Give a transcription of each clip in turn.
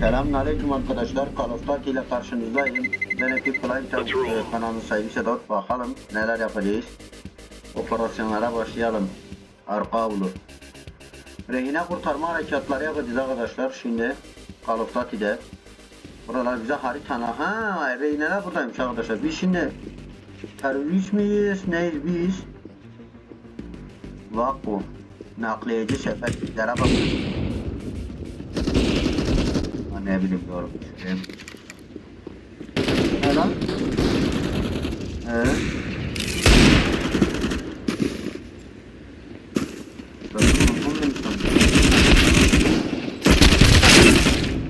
Selamünaleyküm arkadaşlar. Call of Duty ile karşınızdayım. Ben Epic Flight Let's roll. e, kanalının sahibi Sedat. Bakalım neler yapacağız. Operasyonlara başlayalım. Arka avlu. Rehine kurtarma harekatları yapacağız arkadaşlar. Şimdi Call of Duty'de. Buralar bize haritana. Ha, rehineler buradaymış arkadaşlar. Biz şimdi terörist miyiz? Neyiz biz? Bak bu. Nakliyeci seferlere bak. Ha, ne bileyim doğru. Şey. Ne lan? Ee?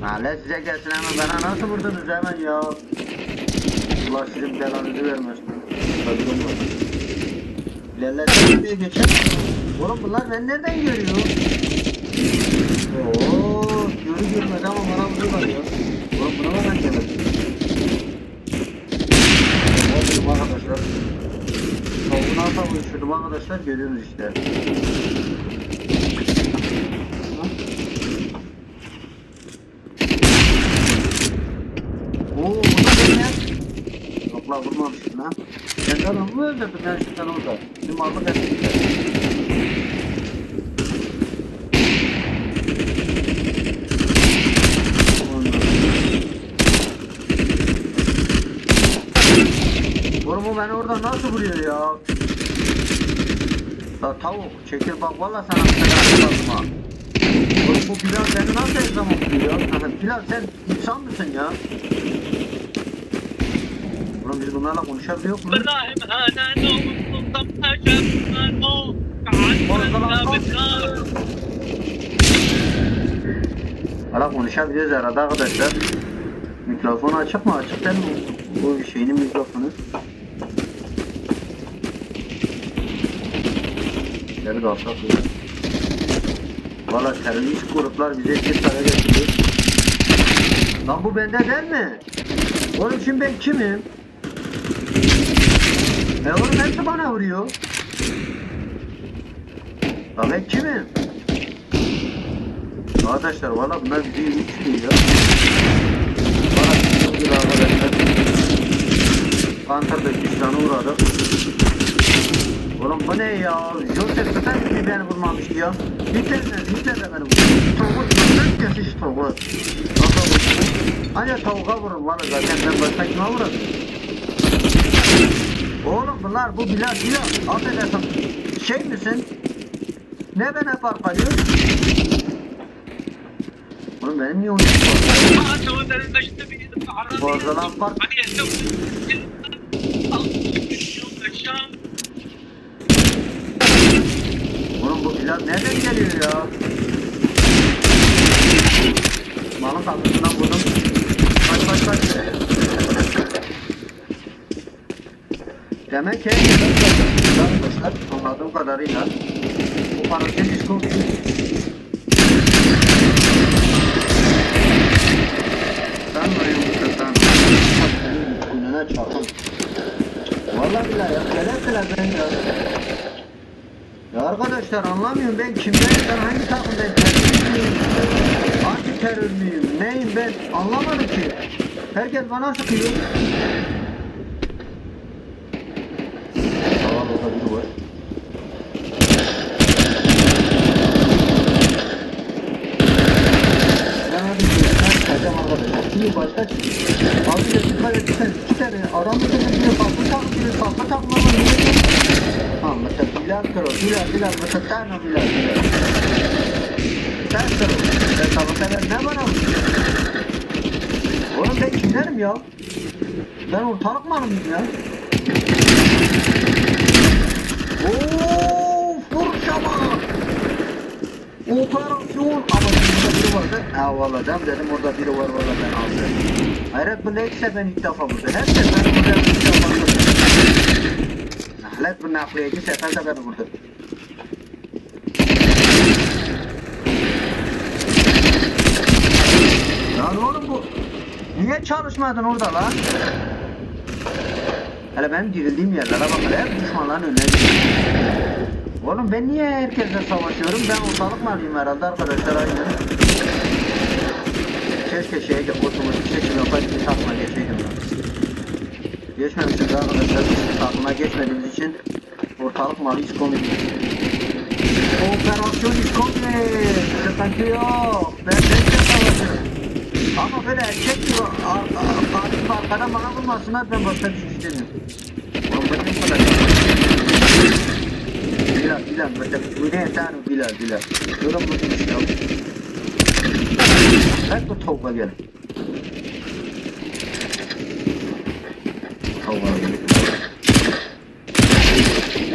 Mahalle size gelsin hemen bana nasıl vurdunuz hemen ya? Allah sizin belanızı vermesin. Tabii olmaz. İlerler diye geçer. Oğlum bunlar ben nereden görüyor? Oo, görü görmedi ama bana vuruyorlar ya. Oğlum buna bak ben geldim. Oğlum arkadaşlar. Tavuğunu asla uçurdum arkadaşlar görüyorsunuz işte. Oo, bu da ne? Yok lan. Sen de adamı mı öldürdün ben şu tane orada? Şimdi mallık ettin. Oğlum bu beni oradan nasıl vuruyor ya? La tavuk çekil bak valla sana bir şey tane atmazma. Bu Bilal seni nasıl her zaman vuruyor? Bilal sen insan mısın ya? Ulan biz bunlarla konuşabiliyor muyuz? Ara konuşabiliriz arada arkadaşlar. Mikrofon açık mı? Açık değil mi? Bu şeyinin mikrofonu. Geri kalsak ya. Valla terörist gruplar bize bir tane getiriyor. Lan bu bende değil mi? Oğlum şimdi ben kimim? E oğlum hepsi bana vuruyor. Lan ben kimim? Arkadaşlar valla bunlar bizi uçuyor ya. Valla çok güzel arkadaşlar. Panter Bekistan'a uğradık. Oğlum bu ne ya? Joseph tutar mı bir beni vurmamış ya? Hitler ne? Hitler de beni vurmuş. Togu tutar kesiş togu. Ancak tavuğa vurur var zaten ben başka kime vurur? Oğlum bunlar bu bilal bilal. Affedersin. Şey misin? Ne ben hep arkalıyor? Oğlum benim niye oynuyor? Bozalan park. Hani Oğlum bu Bilal nereden geliyor ya? Malın tatlısından vurdum. Kaç kaç kaç. Demek ki anladığım kadarıyla bu parasını diskon Ben buraya bu sen Önüne çarpın. Vallahi billahi ya. Kelepçeler ben ya. Ya arkadaşlar anlamıyorum ben kimdeyim ben hangi takımdayım terörist miyim? Anti terör müyüm? Neyim ben anlamadım ki. Herkes bana sıkıyor. Orada biri var. Ben hadi ben kaçacağım arkadaşlar. Şimdi başka abi de dikkat etsen iki tane adam tutuyor diye saklı saklıyor saklı saklama niye? Ha mesela biler kırıl biler biler mesela sen o biler biler. Sen kırıl. Sen sabah kadar ne bana mı? Oğlum ben kimlerim ya? Ben ortalık malım ya. Ooo fırça bak. Ortalık ama burada biri vardı. Dem dedim orada biri var valla ben aldım. Hayret bu neyse ben ilk defa burada. Her sefer burada ilk defa burada. Nahlet bu nakliyeci sefer de beni vurdu. Lan oğlum bu niye çalışmadın orada lan? Hele benim dirildiğim yerlere bak hele düşmanların önüne. Oğlum ben niye herkesle savaşıyorum? Ben ortalık malıyım herhalde arkadaşlar aynı. Keşke şeye otomatik seçim yapaydı bir takıma geçeydim. Geçmemişiz arkadaşlar. Biz takıma geçmediğimiz için ortalık malı hiç komik. Operasyon hiç komik. Sıkıntı yok. Ben bekle savaşırım. Ama böyle erkek gibi ar- ar- arkadan bana vurmasınlar ben başka bir şey istemiyorum. Oğlum ben ne kadar Bilal, Bilal, böyle bu ne tane Bilal, Bilal. Durun bu iş ya. Bak bu tavuğa gel. Tavuğa gel.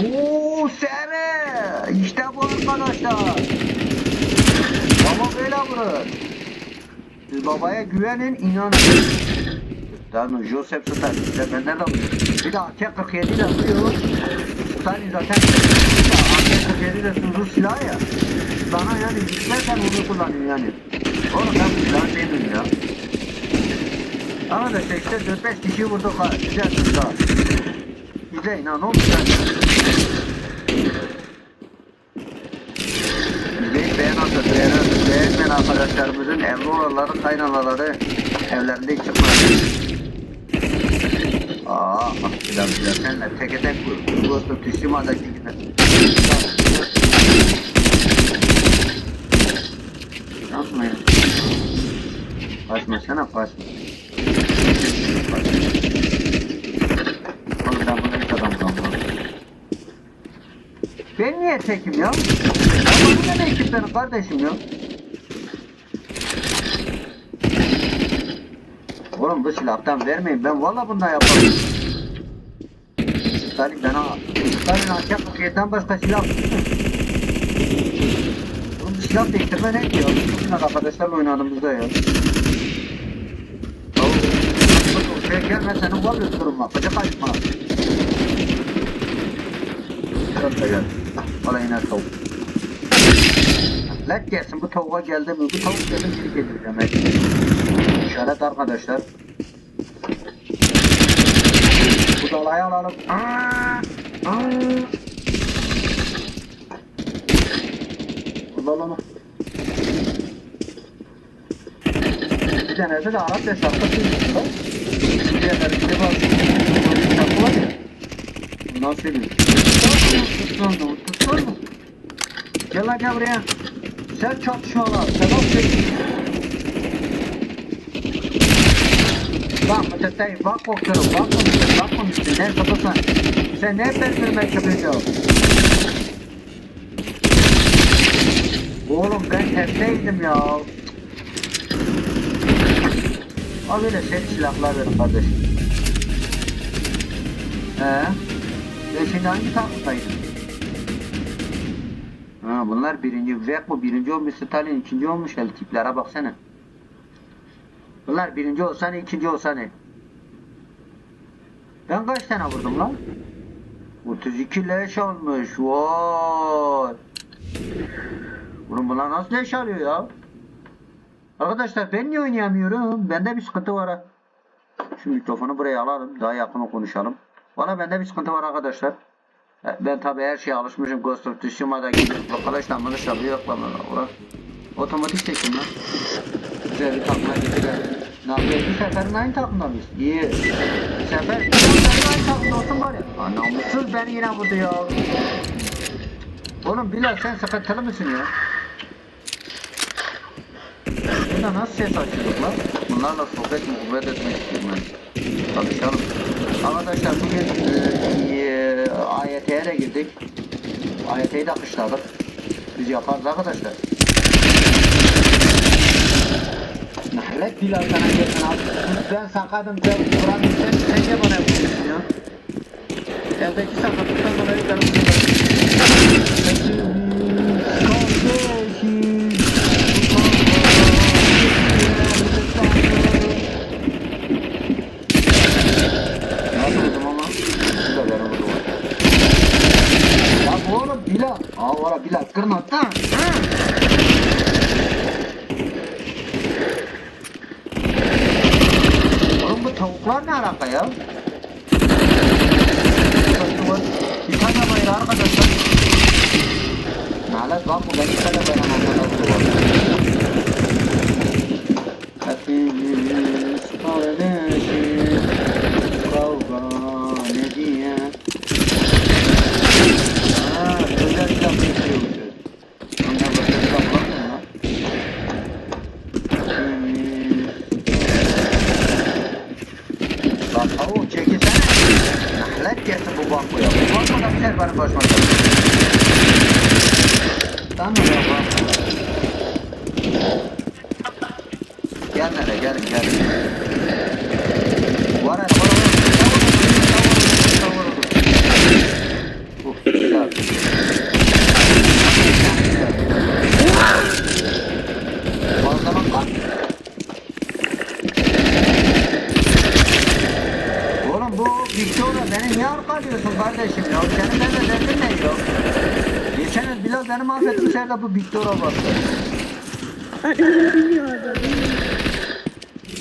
Ooo sere! İşte bu arkadaşlar. Baba böyle vurur. Babaya güvenin, inanın. Daha Joseph Stalin, işte ben nereden biliyorum? Bir de AK-47 ile vuruyor. Stalin zaten bir de AK-47 ile sızı silah ya. Sana yani istersen onu kullanayım yani. Oğlum ben silahı sevmiyorum ya. Arkadaşlar işte 4-5 kişi vurduk ha. Güzel silah. İzleyin ha ne oldu sen? İzleyin beğen atın, beğen atın. Beğenmeyen arkadaşlarımızın evli olanları, kaynanaları evlerinde çıkmaz. Aa, bak güzel güzel. Senle teke tek vur. Dostum tüşlimadaki gibi. Yapma ya. Kaçma sana kaçma. Oğlum ben burada hiç adam kalmam. Ben niye tekim ya? Ya bana ne ekip benim kardeşim ya? Oğlum bu silahtan vermeyin. Ben valla bundan yaparım. Stalin bana... Stalin ancak paketden başka silah... Oğlum bu silah değiştirme ne diyor? Bugün arkadaşlarla oynadığımızda ya. Gelme senin var ya durma. Bacak açma. Çok da gel. Valla yine tavuk. Let gelsin bu tavuğa geldi mi? Bu tavuk geldi geri demek. İşaret arkadaşlar. Bu dalayı alalım. Aa, aa. Allah Allah. Bir tanesi de Arap hesapta Diğerleri bir de var. Bir hesapı var ya. Bundan mı? Tutsana mı? Gel lan gel buraya. Sen çatışmalar. Sen al çek. Bak ötesi bak bakıyorum bakmamışsın bakmamışsın ne kapısın sen ne perdirmek yapıyorsun Oğlum ben tepteydim ya Al öyle seri silahlar verin kardeşim He Ben şimdi hangi takımdaydım Ha bunlar birinci Vek bu birinci olmuş Stalin ikinci olmuş el tiplere baksana Bunlar birinci olsa ne, ikinci olsa ne? Ben kaç tane vurdum lan? 32 leş olmuş. Vay. Oğlum bunlar nasıl leş alıyor ya? Arkadaşlar ben niye oynayamıyorum? Bende bir sıkıntı var ha. Şu mikrofonu buraya alalım. Daha yakın konuşalım. Valla bende bir sıkıntı var arkadaşlar. E, Ben tabi her şeye alışmışım. Ghost of Tsushima'da gibi. Arkadaşlar bana şabı yok lan. Ulan. Otomatik seçim lan. Güzel bir takıma getirelim. Nakliye bir seferin aynı takımda mıyız? İyi. Bir sefer aynı takımda olsun bari. Aa, namussuz beni yine vurdu ya. Oğlum Bilal sen sıkıntılı mısın ya? Burada nasıl ses açıyorduk lan? Bunlarla sohbet muhabbet etmek istiyorum ben. Tanışalım. Arkadaşlar bugün e, e, AYT'ye de girdik. AYT'yi de akışladık. Biz yaparız arkadaşlar. Nahlet Bilal sana gelsin abi. Ben sakadım sen buranın sen, sen niye bana yapıyorsun ya? Evdeki sakatlıktan dolayı canım Nasıl Aa valla Bilal kırma. Ha, ha. Oğlum bu tavuklar ne alaka ya? Bir tane bayrağı arkadaşlar. Nalet bak bu ben bir tane bayrağı arkadaşlar. Bakayım. Banko ya. Bu banko da biter benim başıma. Tamam ya banko. Gel hele gelin gelin. Var hele var var. Tavır olur. Uf güzel. Fazla bak lan. Oğlum bu Victoria beni niye arkalıyorsun kardeşim ya? Senin benimle derdin ne yok? Geçen yıl Bilal beni mahvetmiş yerde bu Victoria bastı.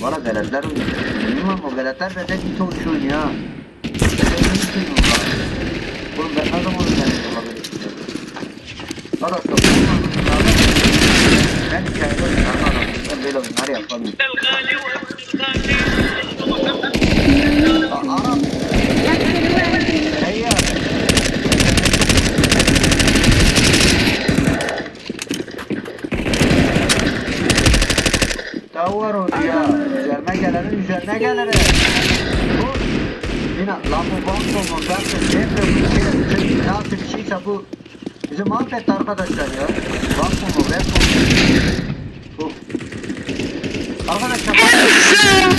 Valla veletler bilmem o veletler benden it oluşuyor ya. Oğlum ben ne zaman öğrendim olabilir? Arkadaşlar ben hikayede oynarım. Ben böyle oyunlar yapamıyorum. Tavır oldu ya. Üzerine gelenin üzerine gelenin. Bu yine lan bu banko mu? Ben de hep de bu şey, şey, nasıl bir şeyse bu bizi mahvetti arkadaşlar ya. Banko mu? Ben bu. Arkadaşlar. Bir tane.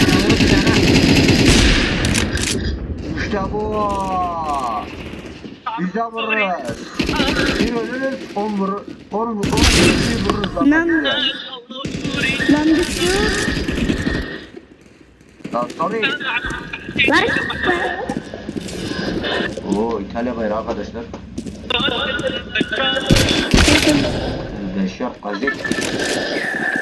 İşte bu. Biz de vururuz. Bir ölürüz, on vurur. On vurur, on vurur, bir vururuz. lan. Lan- düştü. Lan sorry. Lan. Oo İtalya bayrağı arkadaşlar. Beşer gazet. Sağ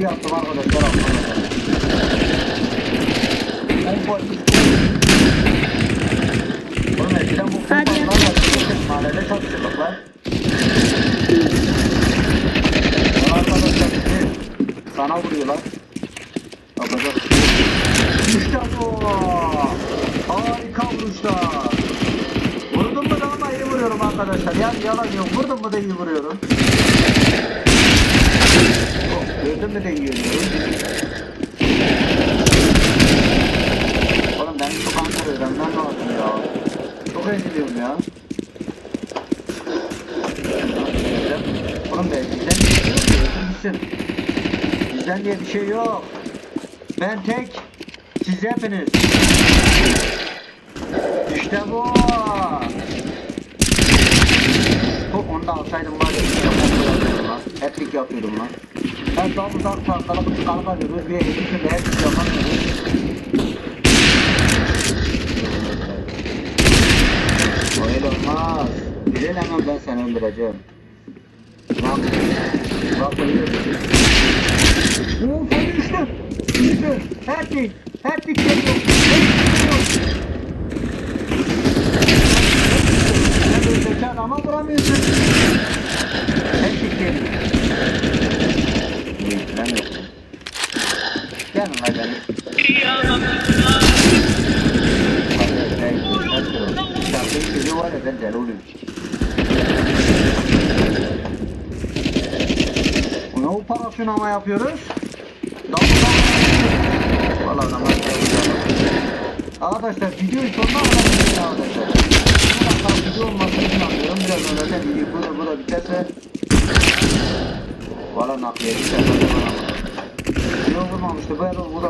iki vs bir yaptım arkadaşlar anlamadım. On gol, üç gol. Oğlum eskiden bu Hadi. futbollar var. Mahallede çalışıyorduk lan. Lan arkadaşlar bizi sana vuruyorlar. Yapacak bir şey yok. İşte bu. Harika vuruşlar. Vurdum mu da ama iyi vuruyorum arkadaşlar. Yani yalan yok. Vurdum mu da iyi vuruyorum. Oh, gördün mü de iyi vuruyorum. Oğlum ben çok Ankara öğrenmem lazım ya. Çok eziliyorum ya. Oğlum be bizden diye bir şey yok. Öldürmüşsün. Bizden diye bir şey yok. Ben tek. Siz hepiniz. İşte bu. Top onu da alsaydım var kontrol yapıyordum lan. Ben double dark farklara bu çıkarıp alıyoruz. Bir editörle hat-trick yapamıyoruz. Öyle olmaz. Bilal hemen ben seni öldüreceğim. Bak. Bak öyle. Oo sen düştün. Düştün. Hat-trick. Hat-trick geliyor. Hat-trick geliyor. Sen öldürdün ama vuramıyorsun. Hat-trick geliyor. İyi, ben yoktum. Gelin lan benim. Ben deli oluyorum. Ne operasyon ama yapıyoruz? Valla adamlar Arkadaşlar videoyu sonuna kadar arkadaşlar. Bu video olmasını inanıyorum. Biraz de video burada burada biterse Valla nakliye biter. Ben de bana Yok vurmamıştı. Bu arada bu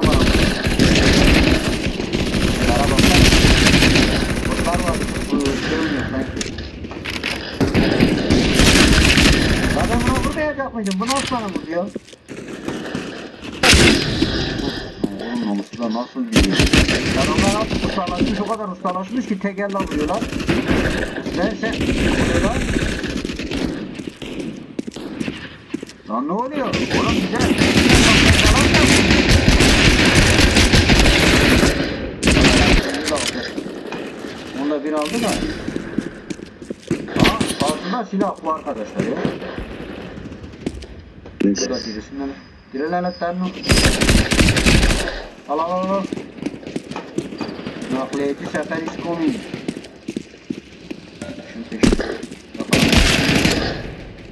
Adam bunu vurmayacak mıydım? Bu nasıl bana vuruyor? Namusla nasıl biliyor? Adamlar artık ustalaşmış, o kadar ustalaşmış ki tekerle vuruyorlar. Neyse, vuruyorlar. Lan ne oluyor? Oğlum güzel. Da bir aldı da. Aa, altında silah bu arkadaşlar ya. Burada birisinden. Girelim etlerini. Al al al al. Nakliyeci sefer is coming. Şunu peşin.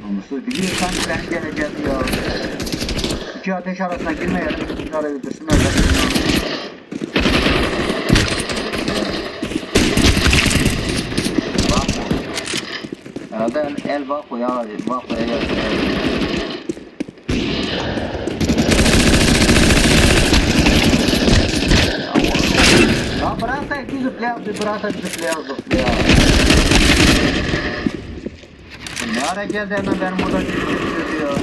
Namussuz biliyor sanki ben geleceğim ya. İki ateş arasına girmeyelim. Bir ara öldürsünler. Bak. Herhalde el, el bak ya. Bak ya. Ya bırak sen ki zıplayalım, bırak sen zıplayalım, zıplayalım. Ne ara geldi hemen benim burada gidiyor.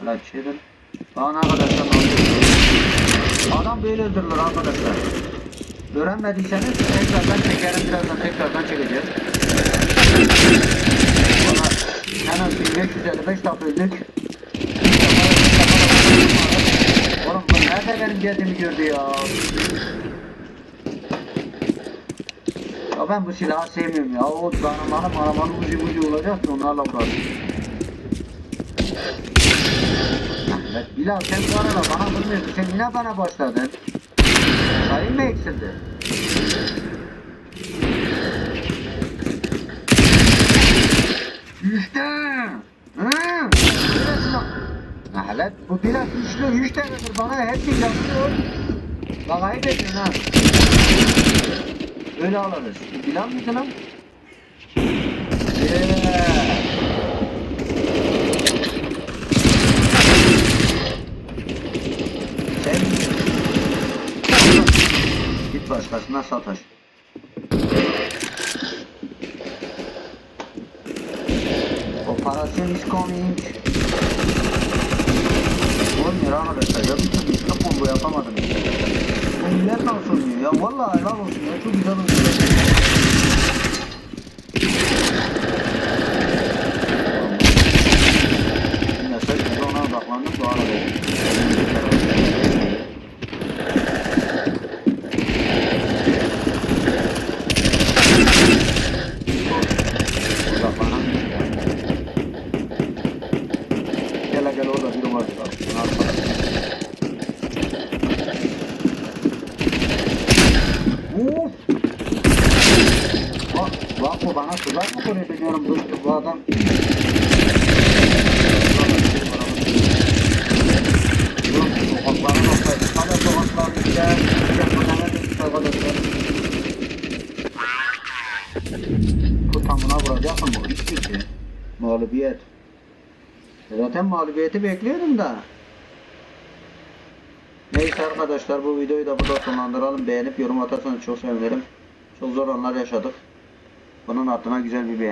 Hala çevir. Arkadaşlar ne oluyor? Adam böyle öldürülür arkadaşlar. Öğrenmediyseniz tekrardan çekerim birazdan tekrardan çekeceğiz. Bana hemen 1555 dakika öldük. Oğlum bu nerede benim geldiğimi gördü ya? Ya ben bu silahı sevmiyorum ya. O danımanım arabanın ucu ucu olacak da onlarla uğraşıyorum. Evet, Bilal sen bu arada bana vurmuyorsun. Sen yine bana başladın. Sayın mı eksildi? İşte. Hı. Nalet bu biraz güçlü. Üç tanedir bana hepsi yapıyor. Bak ayıp ediyorsun ha. Öyle alırız. Bilal mıydı lan? Yeah. Sen Başkasına sataş. Operasyon is coming. Olmuyor arkadaşlar ya bir türlü işte combo yapamadım. Millet nasıl oynuyor ya? Vallahi helal olsun ya çok güzel oynuyor. Yine sırf ona odaklandım bu arada. Odaklanan. Gel gel orada biri var. Bak, şunu al bak. Uf! Bak, bak bu bana tuzak mı kuruyor bilmiyorum bu, bu adam. Yok, sokaklara noktaydı. Hadi sokaklar işte. Yapmadan da arkadaşlar. Bu tamına vuracak ama hiç ki. Mağlubiyet. Zaten mağlubiyeti bekliyordum da. Neyse arkadaşlar bu videoyu da burada sonlandıralım. Beğenip yorum atarsanız çok sevinirim. Çok zor anlar yaşadık. Bunun ardına güzel bir beğeni.